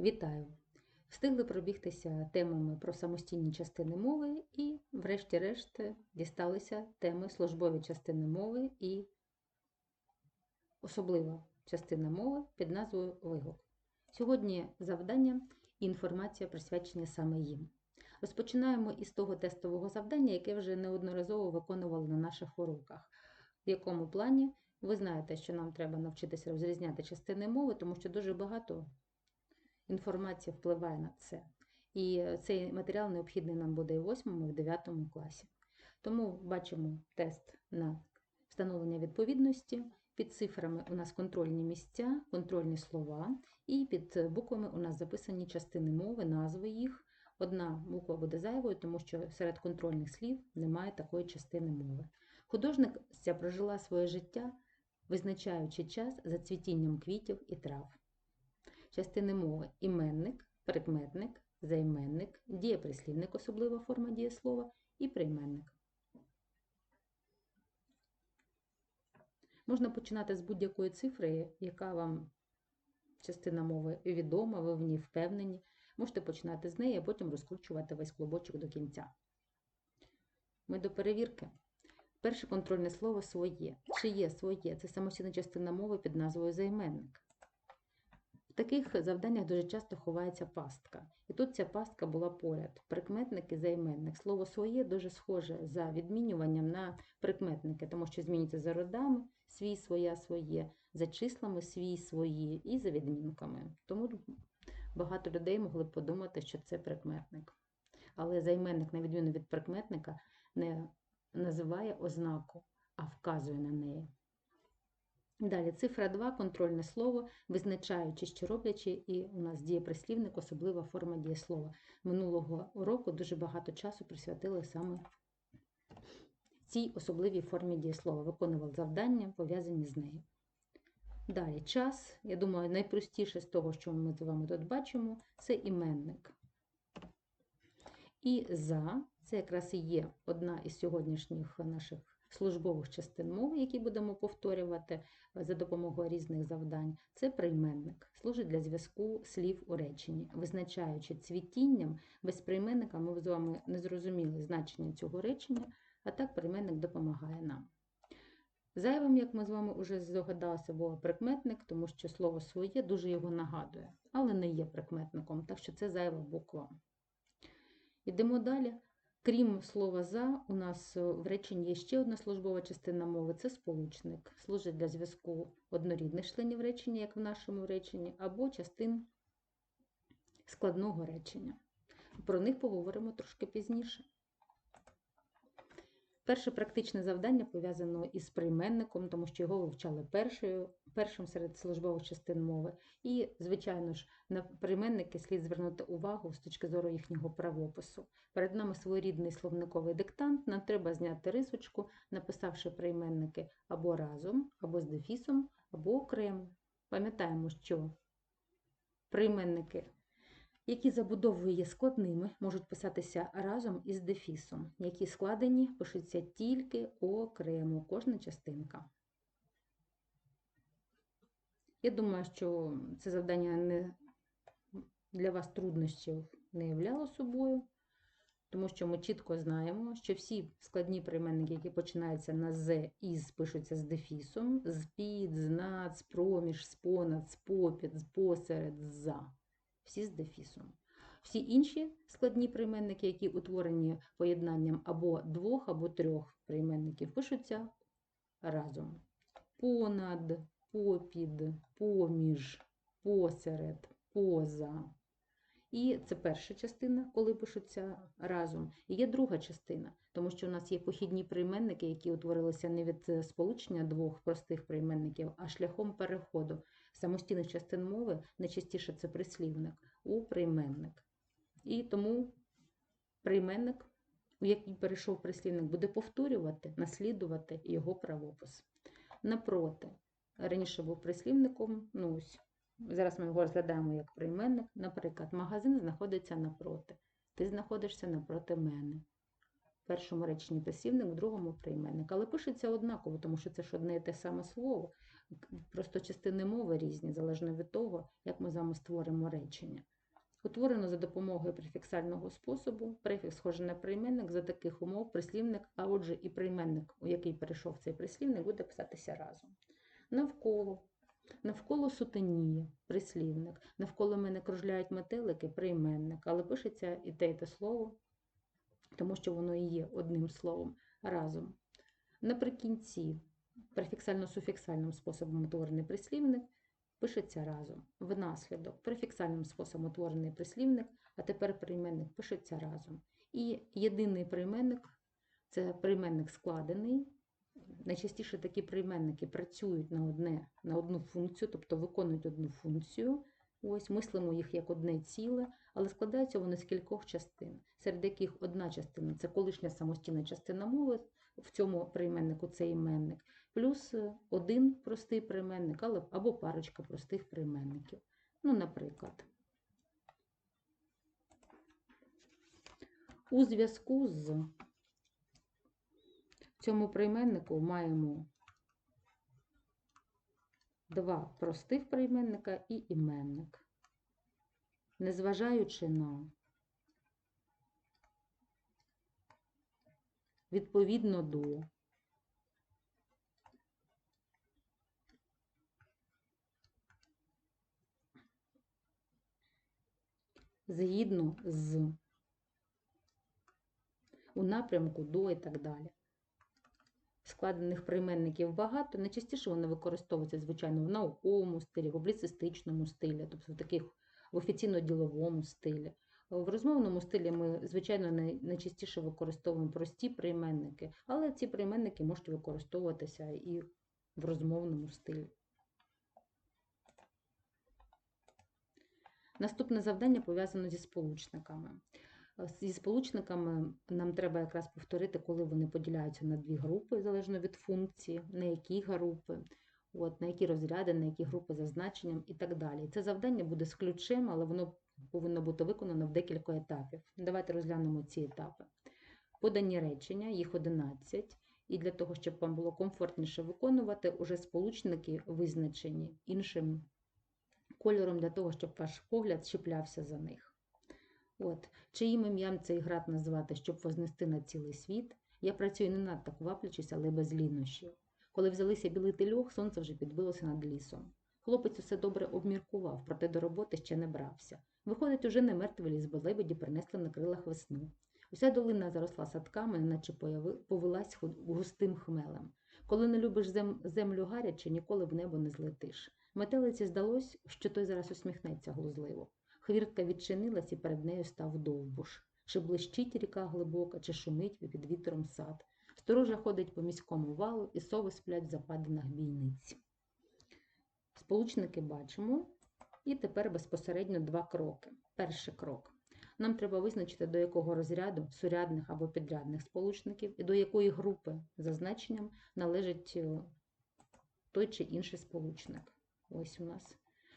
Вітаю! Встигли пробігтися темами про самостійні частини мови і, врешті-решт, дісталися теми службові частини мови і особлива частина мови під назвою Вигук. Сьогодні завдання і інформація присвячені саме їм. Розпочинаємо із того тестового завдання, яке вже неодноразово виконували на наших уроках, в якому плані ви знаєте, що нам треба навчитися розрізняти частини мови, тому що дуже багато інформація впливає на це. І цей матеріал необхідний нам буде і в 8 і в 9 класі. Тому бачимо тест на встановлення відповідності. Під цифрами у нас контрольні місця, контрольні слова, і під буквами у нас записані частини мови, назви їх. Одна буква буде зайвою, тому що серед контрольних слів немає такої частини мови. Художниця прожила своє життя, визначаючи час за цвітінням квітів і трав. Частини мови іменник, прикметник, займенник, дієприслівник, особлива форма дієслова і прийменник. Можна починати з будь-якої цифри, яка вам частина мови відома, ви в ній впевнені. Можете починати з неї, а потім розкручувати весь клубочок до кінця. Ми до перевірки. Перше контрольне слово своє. Чи є своє? Це самостійна частина мови під назвою займенник. Таких завданнях дуже часто ховається пастка. І тут ця пастка була поряд. Прикметник і займенник. Слово своє дуже схоже за відмінюванням на прикметники, тому що змінюється за родами свій, своя, своє, за числами свій, свої і за відмінками. Тому багато людей могли б подумати, що це прикметник. Але займенник, на відміну від прикметника, не називає ознаку, а вказує на неї. Далі, цифра 2, контрольне слово, визначаючи, що роблячи, і у нас дієприслівник, особлива форма дієслова. Минулого року дуже багато часу присвятили саме цій особливій формі дієслова, виконували завдання, пов'язані з нею. Далі, час, я думаю, найпростіше з того, що ми з вами тут бачимо, це іменник. І за, це якраз і є одна із сьогоднішніх наших службових частин мови, які будемо повторювати за допомогою різних завдань, це прийменник, служить для зв'язку слів у реченні, визначаючи цвітінням, без прийменника ми з вами не зрозуміли значення цього речення, а так прийменник допомагає нам. Зайвим, як ми з вами вже здогадалися, був прикметник, тому що слово своє дуже його нагадує, але не є прикметником, так що це зайва буква. Йдемо далі. Крім слова за, у нас в реченні є ще одна службова частина мови це сполучник. Служить для зв'язку однорідних членів речення, як в нашому реченні, або частин складного речення. Про них поговоримо трошки пізніше. Перше практичне завдання пов'язано із прийменником, тому що його вивчали першою, першим серед службових частин мови. І, звичайно ж, на прийменники слід звернути увагу з точки зору їхнього правопису. Перед нами своєрідний словниковий диктант. Нам треба зняти рисочку, написавши прийменники або разом, або з дефісом, або окремо. Пам'ятаємо, що прийменники які забудовою є складними, можуть писатися разом із дефісом, які складені пишуться тільки окремо, кожна частинка. Я думаю, що це завдання не для вас труднощів не являло собою, тому що ми чітко знаємо, що всі складні прийменники, які починаються на з, із, пишуться з дефісом, з під, з над, з проміж, з понад, з попід, з посеред, з за всі з дефісом. Всі інші складні прийменники, які утворені поєднанням або двох, або трьох прийменників, пишуться разом. Понад, попід, поміж, посеред, поза. І це перша частина, коли пишуться разом. І є друга частина, тому що у нас є похідні прийменники, які утворилися не від сполучення двох простих прийменників, а шляхом переходу самостійних частин мови найчастіше це прислівник у прийменник. І тому прийменник, у який перейшов прислівник, буде повторювати, наслідувати його правопис. Напроти, раніше був прислівником, ну ось, зараз ми його розглядаємо як прийменник. Наприклад, магазин знаходиться напроти. Ти знаходишся напроти мене. В першому реченні прислівник, в другому прийменник. Але пишеться однаково, тому що це ж одне і те саме слово. Просто частини мови різні, залежно від того, як ми з вами створимо речення. Утворено за допомогою префіксального способу, префікс схожий на прийменник, за таких умов прислівник, а отже і прийменник, у який перейшов цей прислівник, буде писатися разом. Навколо. Навколо сутеніє прислівник. Навколо мене кружляють метелики прийменник, але пишеться і те, і те слово, тому що воно і є одним словом разом. Наприкінці префіксально-суфіксальним способом утворений прислівник пишеться разом. Внаслідок префіксальним способом утворений прислівник, а тепер прийменник пишеться разом. І єдиний прийменник це прийменник складений. Найчастіше такі прийменники працюють на, одне, на одну функцію, тобто виконують одну функцію. Ось мислимо їх як одне ціле, але складаються вони з кількох частин, серед яких одна частина це колишня самостійна частина мови, в цьому прийменнику це іменник, плюс один простий прийменник або парочка простих прийменників. Ну, наприклад, у зв'язку з цьому прийменнику маємо два простих прийменника і іменник. Незважаючи на відповідно до згідно з у напрямку до і так далі. Складених прийменників багато, найчастіше вони використовуються, звичайно, в науковому стилі, в публіцистичному стилі, тобто в таких в офіційно-діловому стилі. В розмовному стилі ми, звичайно, найчастіше використовуємо прості прийменники, але ці прийменники можуть використовуватися і в розмовному стилі. Наступне завдання пов'язано зі сполучниками. Зі сполучниками нам треба якраз повторити, коли вони поділяються на дві групи, залежно від функції, на які групи, от, на які розряди, на які групи за значенням і так далі. Це завдання буде з ключем, але воно повинно бути виконано в декілька етапів. Давайте розглянемо ці етапи. Подані речення, їх 11, і для того, щоб вам було комфортніше виконувати, уже сполучники визначені іншим кольором для того, щоб ваш погляд чіплявся за них. От, Чиїм ім'ям цей град назвати, щоб вознести на цілий світ? Я працюю не надто кваплячись, але без лінощів. Коли взялися білити льох, сонце вже підбилося над лісом. Хлопець усе добре обміркував, проте до роботи ще не брався. Виходить, уже не мертвий ліс, бо лебеді принесли на крилах весну. Уся долина заросла садками, наче повелась густим хмелем. Коли не любиш землю гаряче, ніколи в небо не злетиш. Метелиці здалось, що той зараз усміхнеться глузливо. Хвіртка відчинилась і перед нею став довбуш. Чи блищить ріка глибока, чи шумить під вітром сад. Сторожа ходить по міському валу і сови сплять в западинах бійниць. Сполучники бачимо. І тепер безпосередньо два кроки. Перший крок. Нам треба визначити, до якого розряду сурядних або підрядних сполучників і до якої групи за значенням належить е, той чи інший сполучник. Ось у нас.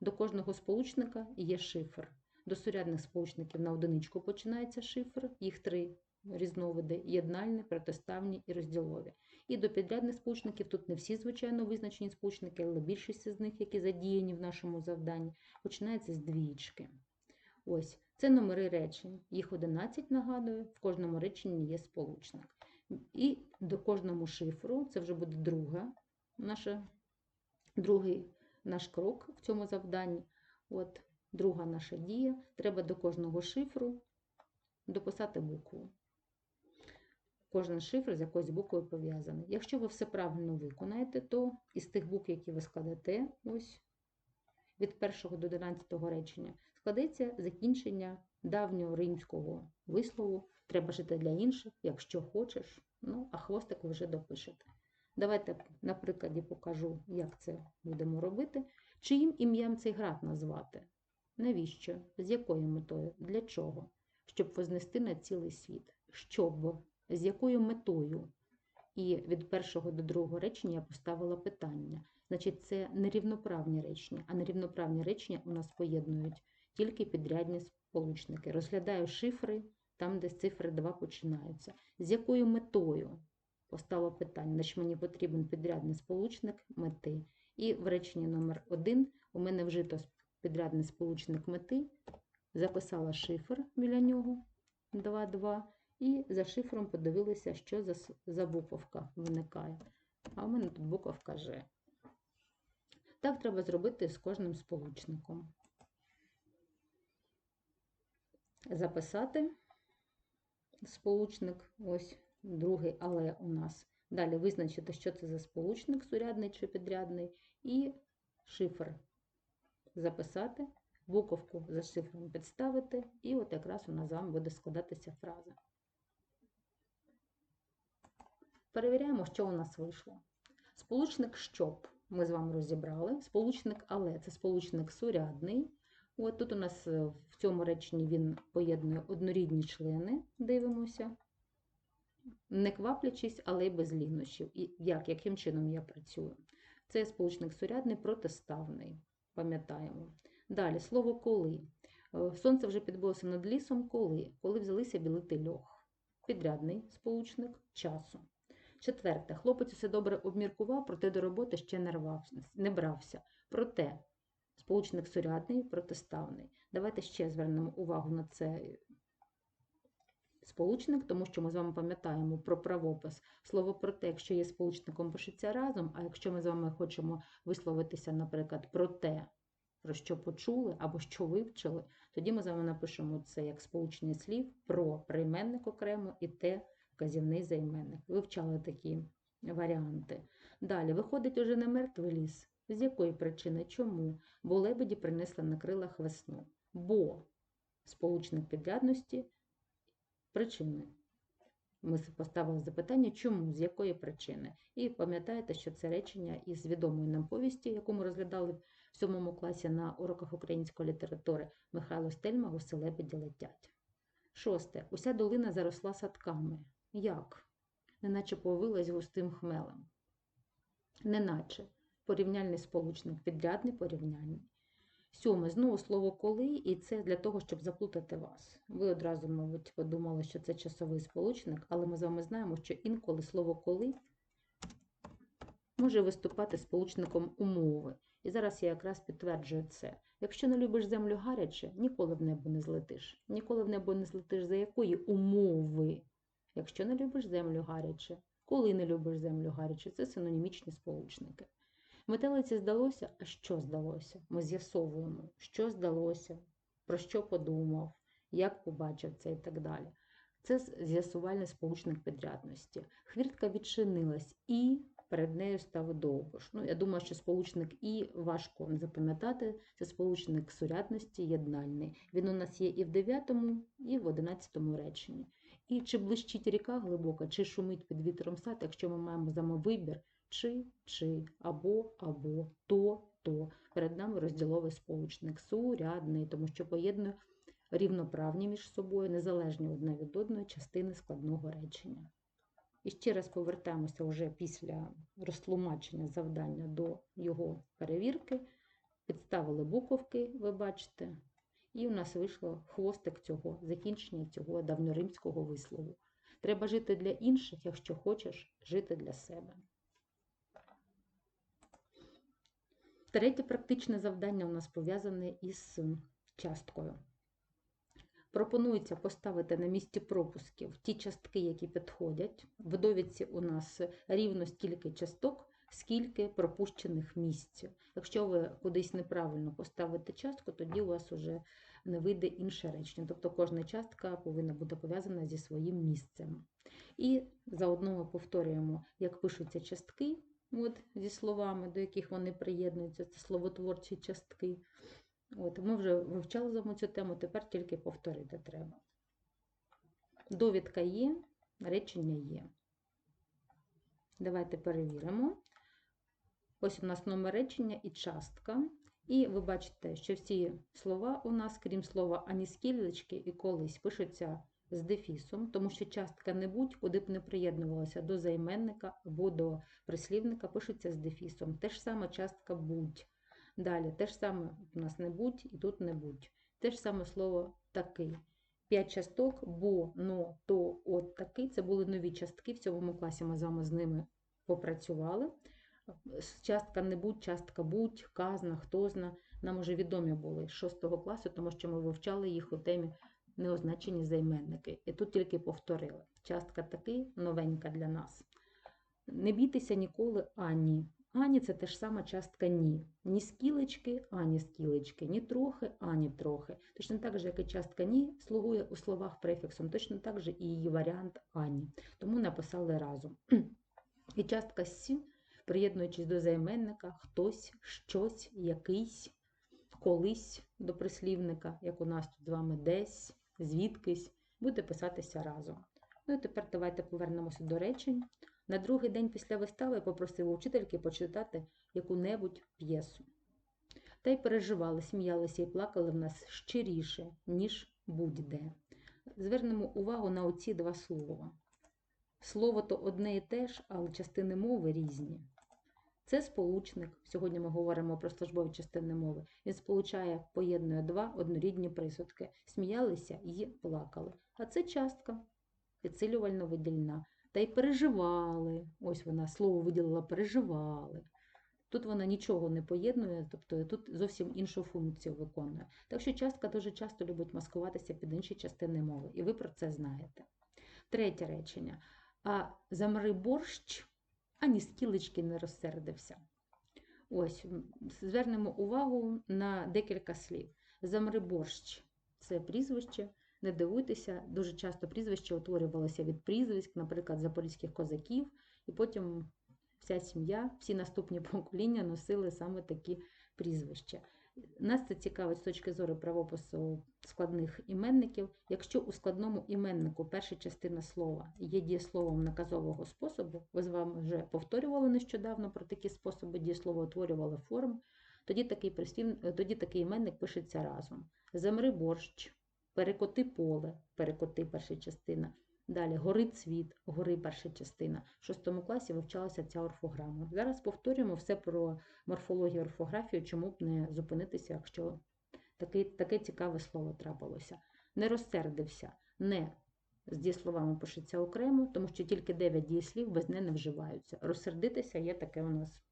До кожного сполучника є шифр. До сурядних сполучників на одиничку починається шифр, їх три різновиди: єднальні, протиставні і розділові. І до підрядних сполучників тут не всі, звичайно, визначені сполучники, але більшість з них, які задіяні в нашому завданні, починається з двічки. Ось, це номери речень. Їх 11, нагадую, в кожному реченні є сполучник. І до кожному шифру, це вже буде друга, наша, другий наш крок в цьому завданні. От, Друга наша дія. Треба до кожного шифру дописати букву. Кожен шифр з якоюсь буквою пов'язаний. Якщо ви все правильно виконаєте, то із тих букв, які ви складете, ось від першого до 11 речення, складеться закінчення давнього римського вислову. Треба жити для інших, якщо хочеш, ну, а хвостик вже допишете. Давайте на прикладі покажу, як це будемо робити. Чиїм ім'ям цей град назвати? Навіщо? З якою метою? Для чого? Щоб вознести на цілий світ. Щоб, з якою метою? І від першого до другого речення я поставила питання. Значить, це нерівноправні речення, а нерівноправні речення у нас поєднують тільки підрядні сполучники. Розглядаю шифри там, де цифри 2 починаються. З якою метою? Постало питання, значить мені потрібен підрядний сполучник мети. І в реченні номер 1 у мене вжито підрядний сполучник мети, записала шифр біля нього 2,2, і за шифром подивилися, що за, за буковка виникає. А у мене тут буковка Ж. Так треба зробити з кожним сполучником. Записати сполучник, ось другий, але у нас. Далі визначити, що це за сполучник, сурядний чи підрядний, і шифр записати, буковку за шифром підставити, і от якраз у нас з вами буде складатися фраза. Перевіряємо, що у нас вийшло. Сполучник щоб ми з вами розібрали. Сполучник але це сполучник сурядний. От тут у нас в цьому реченні він поєднує однорідні члени, дивимося. Не кваплячись, але й без лінощів. І як, яким чином я працюю? Це сполучник сурядний протиставний. Пам'ятаємо. Далі слово коли. Е, Сонце вже підбилося над лісом, коли? Коли взялися білити льох. Підрядний сполучник часу. Четверте. Хлопець усе добре обміркував, проте до роботи ще не, рвався, не брався. Проте сполучник сурядний, протиставний. Давайте ще звернемо увагу на цей сполучник, тому що ми з вами пам'ятаємо про правопис. Слово проте, якщо є сполучником, пишеться разом, а якщо ми з вами хочемо висловитися, наприклад, про те, про що почули або що вивчили, тоді ми з вами напишемо це як сполучення слів про прийменник окремо і те вказівний займенник. Вивчали такі варіанти. Далі виходить уже не мертвий ліс. З якої причини? Чому? Бо лебеді принесли на крилах весну. Бо сполучник підрядності причини. Ми поставили запитання, чому, з якої причини. І пам'ятаєте, що це речення із відомої нам повісті, яку ми розглядали в сьомому класі на уроках української літератури Михайло Стельма «Гуси лебеді. Шосте. Уся долина заросла садками. Як? Неначе повилась густим хмелем. Неначе. Порівняльний сполучник, підрядний порівняльний. Сьоме, знову слово коли, і це для того, щоб заплутати вас. Ви одразу, мабуть, подумали, що це часовий сполучник, але ми з вами знаємо, що інколи слово коли може виступати сполучником умови. І зараз я якраз підтверджую це. Якщо не любиш землю гаряче, ніколи в небо не злетиш. Ніколи в небо не злетиш за якої умови? Якщо не любиш землю гаряче, коли не любиш землю гаряче, це синонімічні сполучники. Метелиці здалося, а що здалося? Ми з'ясовуємо, що здалося, про що подумав, як побачив це і так далі. Це з'ясувальний сполучник підрядності. Хвіртка відчинилась і перед нею став довбуш. Ну, я думаю, що сполучник і важко запам'ятати. Це сполучник сурядності єднальний. Він у нас є і в 9, і в 11 реченні. І чи блищить ріка глибока, чи шумить під вітром сад, якщо ми маємо з вами вибір, чи, чи, або, або, то, то. Перед нами розділовий сполучник сурядний, тому що поєднує рівноправні між собою, незалежні одне від одної частини складного речення. І ще раз повертаємося вже після розтлумачення завдання до його перевірки. Підставили буковки, ви бачите, і у нас вийшло хвостик цього, закінчення цього давньоримського вислову. Треба жити для інших, якщо хочеш жити для себе. Третє практичне завдання у нас пов'язане із часткою. Пропонується поставити на місці пропусків ті частки, які підходять. В довідці у нас рівно стільки часток, скільки пропущених місць. Якщо ви кудись неправильно поставите частку, тоді у вас вже не вийде інше речення. Тобто кожна частка повинна бути пов'язана зі своїм місцем. І заодно ми повторюємо, як пишуться частки от, зі словами, до яких вони приєднуються, це словотворчі частки. От, ми вже вивчали з цю тему, тепер тільки повторити треба. Довідка є, речення є. Давайте перевіримо. Ось у нас номер речення і частка. І ви бачите, що всі слова у нас, крім слова ані і колись, пишуться з дефісом, тому що частка не будь, куди б не приєднувалася до займенника або до прислівника, пишеться з дефісом. Те ж саме частка будь. Далі, те ж саме у нас не будь і тут не будь. Те ж саме слово такий. П'ять часток, бо, но, то, от такий. Це були нові частки. В цьому класі ми з вами з ними попрацювали. Частка не будь, частка будь, казна, хто зна. Нам уже відомі були з 6 класу, тому що ми вивчали їх у темі неозначені займенники. І тут тільки повторили. Частка таки новенька для нас. Не бійтеся ніколи ані. Ані це теж сама частка ні. Ні скілечки, ані скілечки, ні трохи, ані трохи. Точно так же, як і частка ні слугує у словах префіксом, точно так же і її варіант ані. Тому написали разом. І частка сі, приєднуючись до займенника, хтось, щось, якийсь, колись до прислівника, як у нас тут з вами десь, звідкись, буде писатися разом. Ну і тепер давайте повернемося до речень. На другий день після вистави попросив у вчительки почитати яку-небудь п'єсу. Та й переживали, сміялися і плакали в нас щиріше, ніж будь-де. Звернемо увагу на оці два слова. Слово то одне і те ж, але частини мови різні. Це сполучник. Сьогодні ми говоримо про службові частини мови. Він сполучає, поєднує два однорідні присудки. Сміялися і плакали. А це частка підсилювально видільна. Та й переживали. Ось вона слово виділила переживали. Тут вона нічого не поєднує, тобто тут зовсім іншу функцію виконує. Так що частка дуже часто любить маскуватися під інші частини мови, і ви про це знаєте. Третє речення. А замри борщ, ані скілечки не розсердився. Ось, звернемо увагу на декілька слів. Замри борщ це прізвище. Не дивуйтеся, дуже часто прізвище утворювалося від прізвиськ, наприклад, запорізьких козаків, і потім вся сім'я, всі наступні покоління носили саме такі прізвища. Нас це цікавить з точки зору правопису складних іменників. Якщо у складному іменнику перша частина слова є дієсловом наказового способу, ви з вами вже повторювали нещодавно про такі способи дієслова утворювали форм, тоді такий, прислів, тоді такий іменник пишеться разом. Замри борщ, перекоти поле, перекоти перша частина. Далі гори цвіт, гори перша частина. В шостому класі вивчалася ця орфограма. Зараз повторюємо все про морфологію орфографію, чому б не зупинитися, якщо таке, таке цікаве слово трапилося. Не розсердився, не з дієсловами пишеться окремо, тому що тільки 9 дієслів без не не вживаються. Розсердитися є таке у нас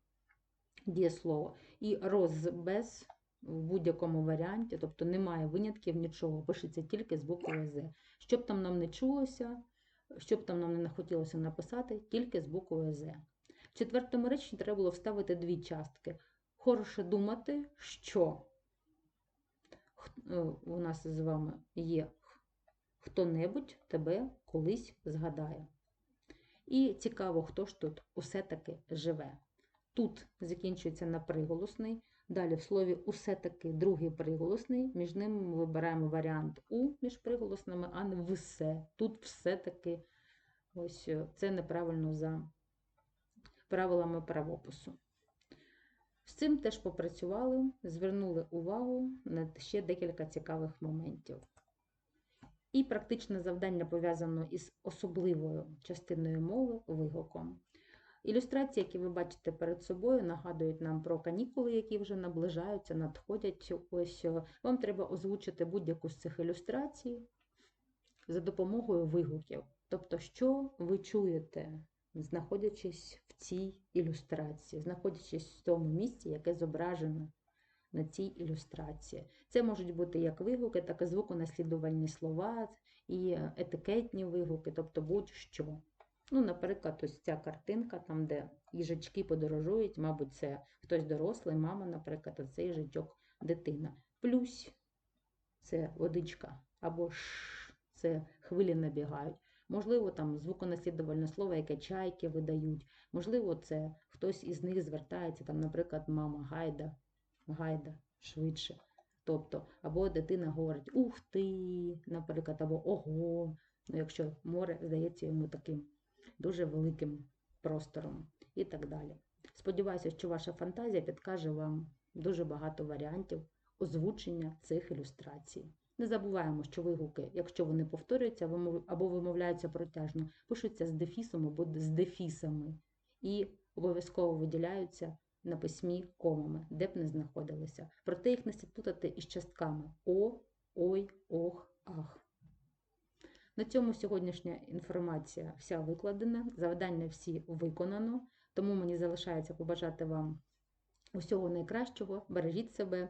дієслово. І роз без в будь-якому варіанті, тобто немає винятків нічого, пишеться тільки з буквою З. Щоб там нам не чулося, щоб там нам не хотілося написати, тільки з буквою З. В четвертому реченні треба було вставити дві частки. Хороше думати, що е, у нас з вами є хто-небудь тебе колись згадає. І цікаво, хто ж тут усе-таки живе. Тут закінчується на приголосний. Далі в слові усе таки другий приголосний, між ними ми вибираємо варіант У між приголосними, а не все. Тут все-таки ось е, це неправильно за правилами правопису. З цим теж попрацювали, звернули увагу на ще декілька цікавих моментів. І практичне завдання пов'язано із особливою частиною мови вигуком. Ілюстрації, які ви бачите перед собою, нагадують нам про канікули, які вже наближаються, надходять. Ось е, вам треба озвучити будь-яку з цих ілюстрацій за допомогою вигуків. Тобто, що ви чуєте, знаходячись в цій ілюстрації, знаходячись в тому місці, яке зображено на цій ілюстрації. Це можуть бути як вигуки, так і звуконаслідувальні слова, і етикетні вигуки, тобто будь-що. Ну, Наприклад, ось ця картинка, там, де їжачки подорожують, мабуть, це хтось дорослий, мама, наприклад, а цей їжачок дитина. Плюс це водичка, або ш, це хвилі набігають. Можливо, там звуконаслідувальне слово, яке чайки видають. Можливо, це хтось із них звертається, там, наприклад, мама гайда, гайда швидше. Тобто, або дитина говорить Ух ти, наприклад, або ого, ну, якщо море здається йому таким дуже великим простором і так далі. Сподіваюся, що ваша фантазія підкаже вам дуже багато варіантів озвучення цих ілюстрацій. Не забуваємо, що вигуки, якщо вони повторюються або вимовляються протяжно, пишуться з дефісом або з дефісами і обов'язково виділяються на письмі комами, де б не знаходилися. Проте їх не слід із частками О, Ой, Ох, Ах. На цьому сьогоднішня інформація вся викладена, завдання всі виконано. Тому мені залишається побажати вам усього найкращого, бережіть себе.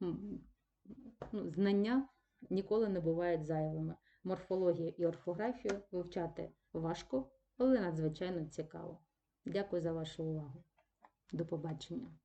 Ну, знання ніколи не бувають зайвими. Морфологію і орфографію вивчати важко, але надзвичайно цікаво. Дякую за вашу увагу. До побачення.